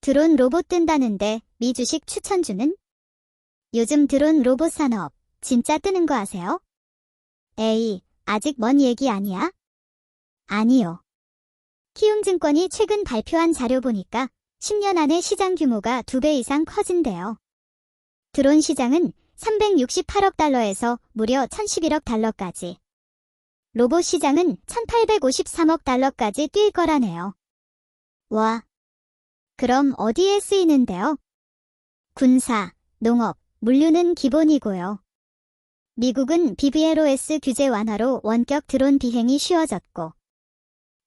드론 로봇 뜬다는데 미 주식 추천주는? 요즘 드론 로봇 산업 진짜 뜨는 거 아세요? 에이, 아직 먼 얘기 아니야? 아니요. 키움증권이 최근 발표한 자료 보니까 10년 안에 시장 규모가 2배 이상 커진대요. 드론 시장은 368억 달러에서 무려 1011억 달러까지. 로봇 시장은 1853억 달러까지 뛸 거라네요. 와. 그럼 어디에 쓰이는데요? 군사, 농업, 물류는 기본이고요. 미국은 BBLOS 규제 완화로 원격 드론 비행이 쉬워졌고,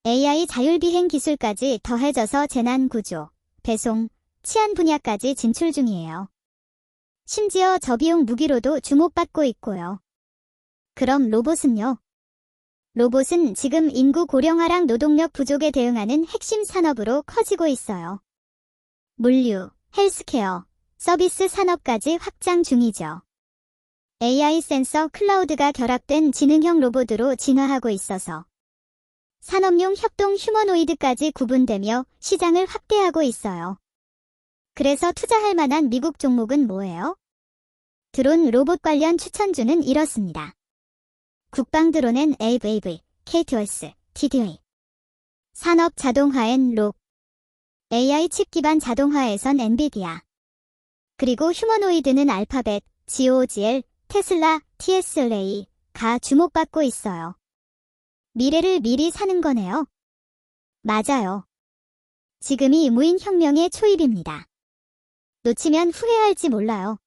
AI 자율 비행 기술까지 더해져서 재난 구조, 배송, 치안 분야까지 진출 중이에요. 심지어 저비용 무기로도 주목받고 있고요. 그럼 로봇은요? 로봇은 지금 인구 고령화랑 노동력 부족에 대응하는 핵심 산업으로 커지고 있어요. 물류, 헬스케어, 서비스 산업까지 확장 중이죠. AI 센서 클라우드가 결합된 지능형 로봇으로 진화하고 있어서 산업용 협동 휴머노이드까지 구분되며 시장을 확대하고 있어요. 그래서 투자할 만한 미국 종목은 뭐예요? 드론 로봇 관련 추천주는 이렇습니다. 국방 드론엔 AVV, KTOS, TDA. 산업 자동화엔 록. AI 칩 기반 자동화에선 엔비디아. 그리고 휴머노이드는 알파벳, GOGL, 테슬라, TSLA가 주목받고 있어요. 미래를 미리 사는 거네요. 맞아요. 지금이 무인 혁명의 초입입니다. 놓치면 후회할지 몰라요.